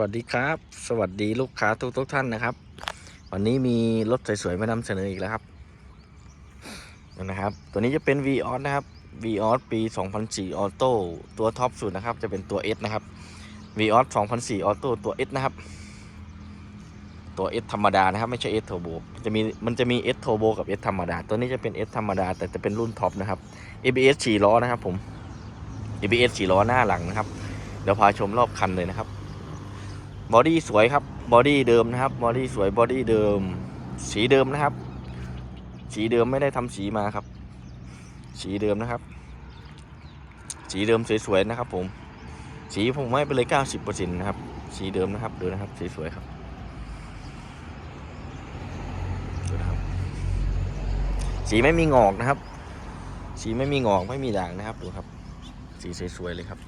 วัสดีครับ สวัสดีลูกค้าทุกทุกท่านนะครับ วันนี้มีรถสวยๆมานำเสนออีกแล้วครับนะครับ ตัวนี้จะเป็น v ีออสนะครับ v ีออสปี 2004ออโต้ตัวท็อปสุดนะครับ จะเป็นตัว S นะครับ v ีออส2004ออโต้ตัว S นะครับ ตัว S ธรรมดานะครับ ไม่ใช่ S Turbo จะมีมันจะมี S Turbo กับ S ธรรมดา ตัวนี้จะเป็น S ธรรมดา แต่จะเป็นรุ่นท็อปนะครับ ABS 4ล้อนะครับผม ABS 4ล้อหน้าหลังนะครับเดี๋ยวพาชมรอบคันเลยนะครับ บอดี้สวยครับบอดี้เดิมนะครับบอดี้สวยบอดี้เดิม สีเดิมนะครับ สีเดิมไม่ได้ทำสีมาครับ สีเดิมนะครับ สีเดิมสวยๆนะครับ ผม สีผมให้ไปเลย90%นะครับ สีเดิมนะครับดูนะครับสีสวยครับดูนะครับ สีไม่มีงอกนะครับ สีไม่มีงอกไม่มีด่างนะครับดูครับ สีสวยๆเลยครับ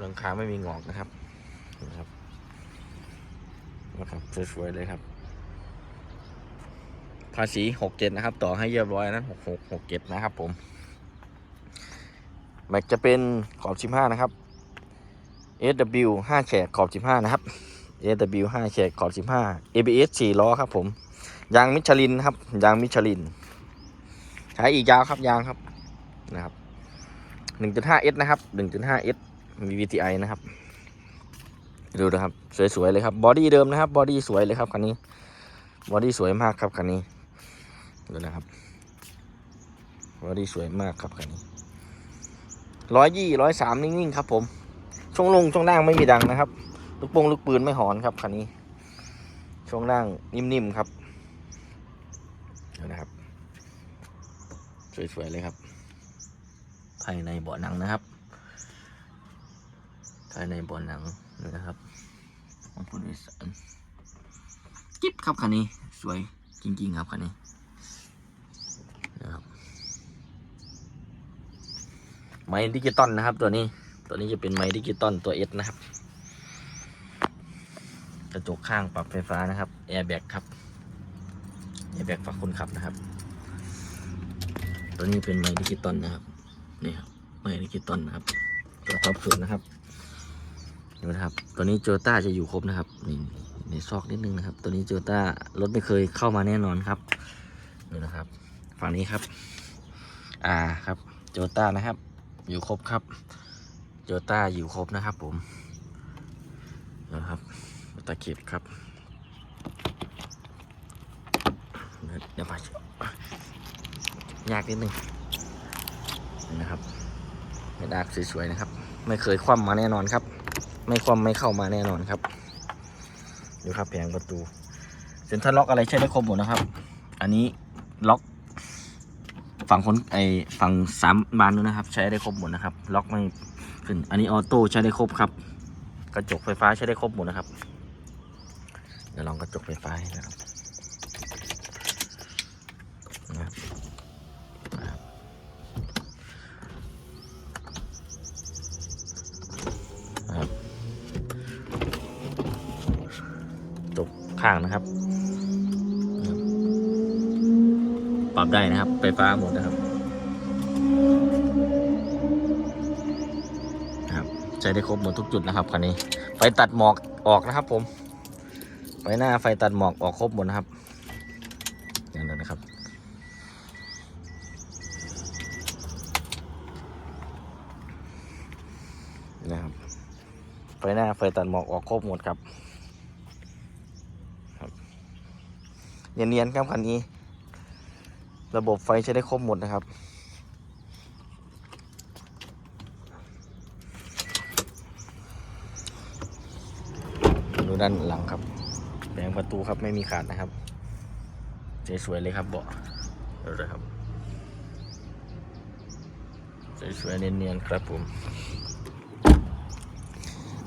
หลังคาไม่มีงอกนะครับนะครับ นะครับสวยๆเลยครับ ภาษีหกเจ็ดนะครับ ต่อให้เรียบร้อยนั้นหกหกหกเจ็ดนะครับ ผมแม็กจะเป็นขอบสิบห้านะครับ SW ห้าแฉกขอบสิบห้านะครับ SW ห้าแฉกขอบสิบห้า ABS สี่ล้อครับ ผมยางมิชลินครับยางมิชลินใช้อีกยาวครับยางครับนะครับ 1.5S นะครับ 1.5S มี VTI นะครับ ดูนะครับ สวยๆเลยครับบอดี้เดิมนะครับบอดี้สวยเลยครับคันนี้บอดี้สวยมากครับคันนี้ดูนะครับบอดี้สวยมากครับคันนี้ร้อยยี่ร้อยสามนิ่งๆครับ ผมช่วงลงช่วงล่างไม่มีดังนะครับ ลูกโป่งลูกปืนไม่หอนครับคันนี้ช่วงล่างนิ่มๆครับดูนะครับ สวยๆเลยครับ ภายในเบาะหนังนะครับ ภายในเบาะหนัง นี่นะครับของผู้โดยสารกิ๊บครับคันนี้สวยจริง ๆ ครับคันนี้นะครับไม้ดิจิตอลนะครับ ตัวนี้ตัวนี้จะเป็นไม้ดิจิตอลตัวเอสนะครับ กระจกข้างปรับไฟฟ้านะครับแอร์แบ็กครับแอร์แบ็กฝากคนขับนะครับ ตัวนี้เป็นไม้ดิจิตอลนะครับนี่ครับไม้ดิจิตอลนะครับตัวท็อปสุดนะครับ ดูนะครับ ตัวนี้โจต้าจะอยู่ครบนะครับนี่ในซอกนิดนึงนะครับ ตัวนี้โจต้ารถไม่เคยเข้ามาแน่นอนครับดูนะครับ ฝั่งนี้ครับ อ่าครับโจต้านะครับ อยู่ครบครับโจต้าอยู่ครบนะครับผมนะครับตะเข็บครับเดี๋ยวไปยากนิดนึงนะครับไม่ดากสวยๆนะครับ ไม่เคยคว่ำมาแน่นอนครับ ไม่คว่ำไม่เข้ามาแน่นอนครับดูครับแผงประตูเซ็นทรัลล็อกอะไรใช้ได้ครบหมดนะครับ อันนี้ล็อก ฝั่งคนไอฝั่งสามบานนู้นนะครับ ใช้ได้ครบหมดนะครับ ล็อกไม่ขึ้น อันนี้ออโต้ใช้ได้ครบครับ กระจกไฟฟ้าใช้ได้ครบหมดนะครับเดี๋ยวลองกระจกไฟฟ้าให้นะครับนะครับจบ ข้างนะครับ ปรับได้นะครับ ไฟฟ้าหมดนะครับครับใช้ได้ครบหมดทุกจุดนะครับคันนี้ ไฟตัดหมอกออกนะครับ ผม ไฟหน้าไฟตัดหมอกออกครบหมดนะครับอย่างนั้นนะครับนะครับไฟหน้าไฟตัดหมอกออกครบหมดครับ เนียนๆครับคันนี้ ระบบไฟใช้ได้ครบหมดนะครับ ดูด้านหลังครับแผงประตูครับไม่มีขาดนะครับสวยๆเลยครับเบาะดูเลยครับสวยๆเนียนๆครับผม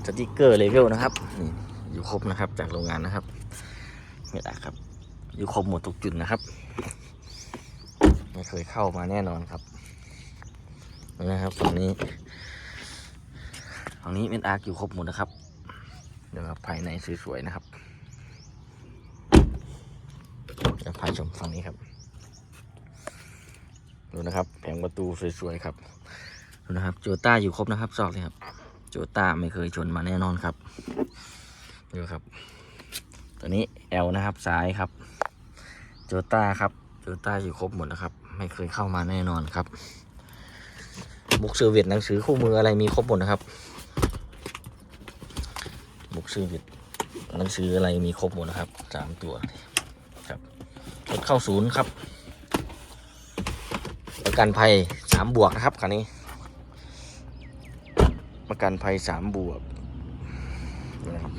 สติกเกอร์เลเวลนะครับนี่อยู่ครบนะครับจากโรงงานนะครับไม่ได้ครับ อยู่ครบหมดทุกจุดนะครับ ไม่เคยเข้ามาแน่นอนครับนะครับฝั่งนี้ฝั่งนี้เป็นอาร์คอยู่ครบหมดนะครับเดี๋ยวครับภายในสวยๆนะครับเดี๋ยวพาชมฝั่งนี้ครับดูนะครับแผงประตูสวยๆครับดูนะครับ โจต้าอยู่ครบนะครับซอกเลยครับ โจต้าไม่เคยชนมาแน่นอนครับดูครับ ตัวนี้ L นะครับซ้ายครับ โจต้าครับโจต้าอยู่ครบหมดนะครับ ไม่เคยเข้ามาแน่นอนครับบุกเซอร์วิสหนังสือคู่มืออะไรมีครบหมดนะครับบุกเซอร์วิสหนังสืออะไรมีครบหมดนะครับสามตัวครับรถเข้าศูนย์ครับประกันภัยสามบวกนะครับคันนี้ ประกันภัยสามบวกนี่นะครับเ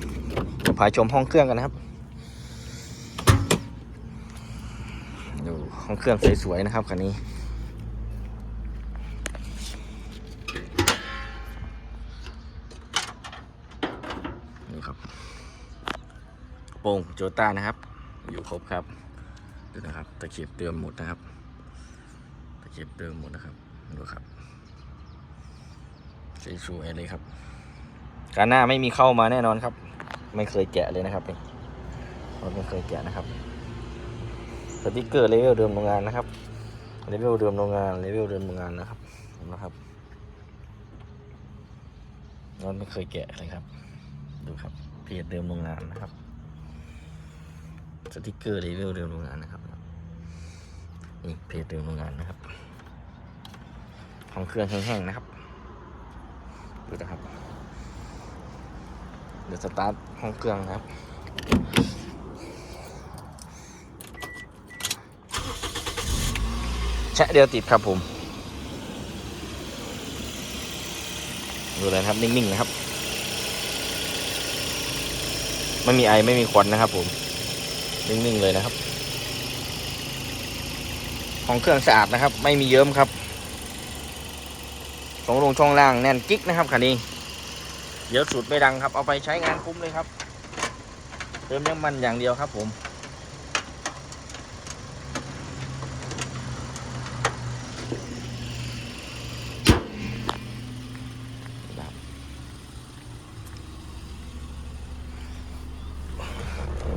ดี๋ยว พาชมห้องเครื่องกันนะครับดูห้องเครื่องสวยๆนะครับคันนี้นี่ครับโป่งโจต้านะครับ อยู่ครบครับดูนะครับตะเข็บเติมหมดนะครับ ตะเข็บเติมหมดนะครับดูครับสวยๆเลยครับการหน้าไม่มีเข้ามาแน่นอนครับ ไม่เคยแกะเลยนะครับนี่รถไม่เคยแกะนะครับสติกเกอร์เลเวลเดิมโรงงานนะครับเลเวลเดิมโรงงานเลเวลเดิมโรงงานนะครับนะครับรถไม่เคยแกะเลยครับ ดูครับเพจเดิมโรงงานนะครับสติกเกอร์เลเวลเดิมโรงงานนะครับนี่เพจเดิมโรงงานนะครับ ของเครื่องแห้งๆนะครับดูนะครับ เดี๋ยวสตาร์ทห้องเครื่องครับ แชะเดียวติดครับผม ดูเลยครับ นิ่งๆนะครับ ไม่มีไอไม่มีควันนะครับผม นิ่งๆเลยนะครับ ของเครื่องสะอาดนะครับ ไม่มีเยิ้มครับสองลงช่องล่างแน่นกิ๊กนะครับคันนี้ เดี๋ยวสูตรไม่ดังครับ เอาไปใช้งานคุ้มเลยครับ เติมน้ำมันอย่างเดียวครับผม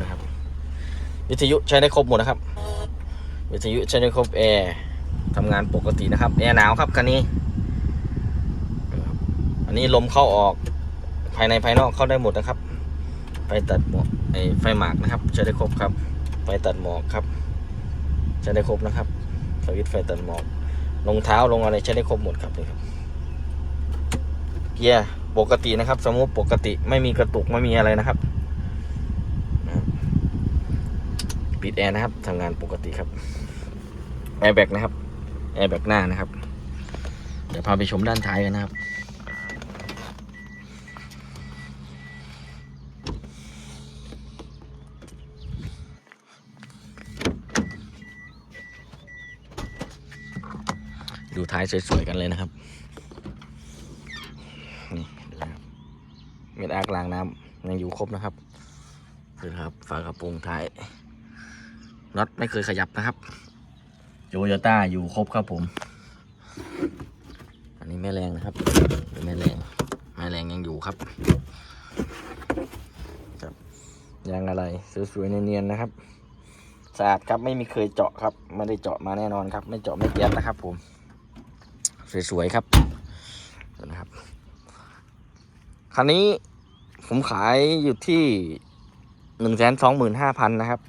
นะครับวิทยุใช้ได้ครบหมดนะครับ วิทยุใช้ได้ครบแอร์ทำงานปกตินะครับ แอร์หนาวครับคันนี้ อันนี้ลมเข้าออก ภายในภายนอกเข้าได้หมดนะครับ ไฟตัดหมอกไอไฟหมากนะครับใช้ได้ครบครับ ไฟตัดหมอกครับใช้ได้ครบนะครับสวิตช์ไฟตัดหมอกรองเท้าลงอะไรใช้ได้ครบหมดครับนี่ครับ เกียร์ปกตินะครับ สมมติปกติไม่มีกระตุกไม่มีอะไรนะครับปิดแอร์นะครับทำงานปกติครับแอร์แบ็กนะครับแอร์แบ็กหน้านะครับ เดี๋ยวพาไปชมด้านท้ายกันนะครับ ดูท้าย สวยๆกันเลยนะครับ นี่ดูนะครับเม็ดอากลางน้ำยังอยู่ครบนะครับดูครับฝากระโปรงท้ายน็อตไม่เคยขยับนะครับโยโยต้าอยู่ครบครับผม อันนี้แม่แรงนะครับแม่แรงแม่แรงยังอยู่ครับครับยางอะไรสวยๆเนียนๆนะครับสะอาดครับไม่มีเคยเจาะครับ ไม่ได้เจาะมาแน่นอนครับ ไม่เจาะไม่เปียกนะครับผม สวยๆครับนะครับคันนี้ผมขายอยู่ที่หนึ่งแสนสองหมื่นห้าพันนะครับ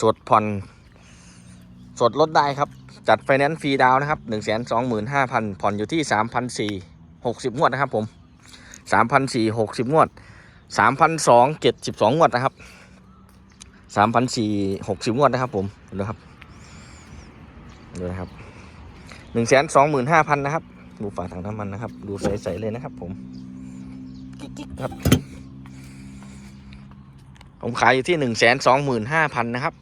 สดผ่อน สดลดได้ครับ จัดไฟแนนซ์ฟรีดาวนะครับหนึ่งแสนสองหมื่นห้าพันผ่อนอยู่ที่สามพันสี่หกสิบงวดนะครับผมสามพันสี่หกสิบงวดสามพันสองเจ็ดสิบสองงวดนะครับสามพันสี่หกสิบงวดนะครับผมดูนะครับดูนะครับ หนึ่งแสนสองหมื่นห้าพันนะครับ ดูฝาถังน้ำมันนะครับ ดูใสๆเลยนะครับ ผม กิ๊กๆครับ ผมขายอยู่ที่หนึ่งแสนสองหมื่นห้าพันนะครับ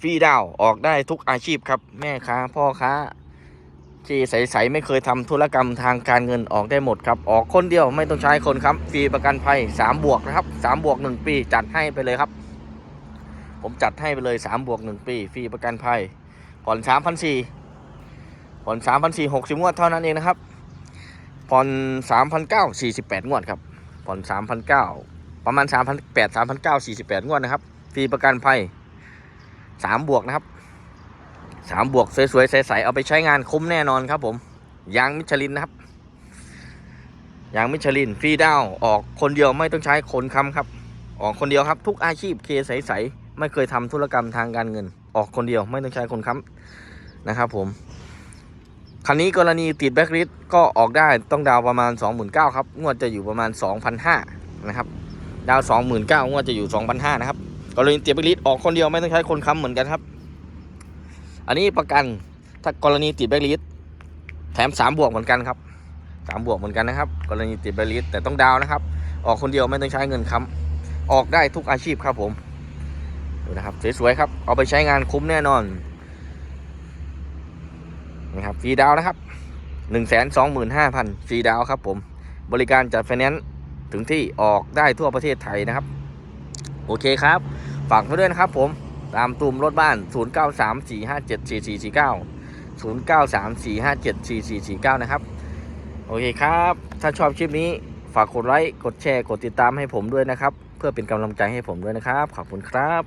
ฟรีดาวออกได้ทุกอาชีพครับ แม่ค้า พ่อค้าที่ใสๆไม่เคยทำธุรกรรมทางการเงินออกได้หมดครับ ออกคนเดียวไม่ต้องใช้คนครับ ฟรีประกันภัยสามบวกนะครับสามบวกหนึ่งปี จัดให้ไปเลยครับ ผมจัดให้ไปเลยสามบวกหนึ่งปี ฟรีประกันภัยผ่อนสามพันสี่ ผ่อนสามพันสี่หกสิบงวดเท่านั้นเองนะครับ ผ่อนสามพันเก้าสี่สิบแปดงวดครับ ผ่อนสามพันเก้าประมาณ3 8 0 0 3 9 4 8งวดนะครับ ฟรีประกันภัย3บวกนะครับ3บวกสวยๆใสๆเอาไปใช้งานคุ้มแน่นอนครับผม ยางมิชลินนะครับ ยางมิชลินฟรีดาวออกคนเดียวไม่ต้องใช้คนค้ำครับ ออกคนเดียวครับ ทุกอาชีพเคใสๆไม่เคยทำธุรกรรมทางการเงิน ออกคนเดียวไม่ต้องใช้คนค้ำนะครับผม คันนี้กรณีติดแบ็กลิสก็ออกได้ต้องดาวประมาณ 29,000ครับ งวดจะอยู่ประมาณ 2,500นะครับ ดาว 29,000งวดจะอยู่ 2,500นะครับ กรณีติดแบ็กลิสออกคนเดียวไม่ต้องใช้คนค้ำเหมือนกันครับ อันนี้ประกันถ้ากรณีติดแบ็กลิสแถม 3 บวกเหมือนกันครับ 3 บวกเหมือนกันนะครับ กรณีติดแบ็กลิสแต่ต้องดาวนะครับ ออกคนเดียวไม่ต้องใช้เงินค้ำออกได้ทุกอาชีพครับผมดูนะครับสวยๆครับเอาไปใช้งานคุ้มแน่นอน นะครับฟรีดาวนะครับหนึ่งแสนสองหมื่นห้าพันฟรีดาวครับผมบริการจัดไฟแนนซ์ถึงที่ออกได้ทั่วประเทศไทยนะครับ โอเคครับ ฝากไว้ด้วยนะครับผมตามตูมรถบ้าน 0 9 3 4 5 7 4 4 4 9 0 9 3 4 5 7 4 4 4 9 นะครับ โอเคครับ ถ้าชอบคลิปนี้ฝากกดไลค์ กดแชร์ กดติดตามให้ผมด้วยนะครับ เพื่อเป็นกำลังใจให้ผมด้วยนะครับ ขอบคุณครับ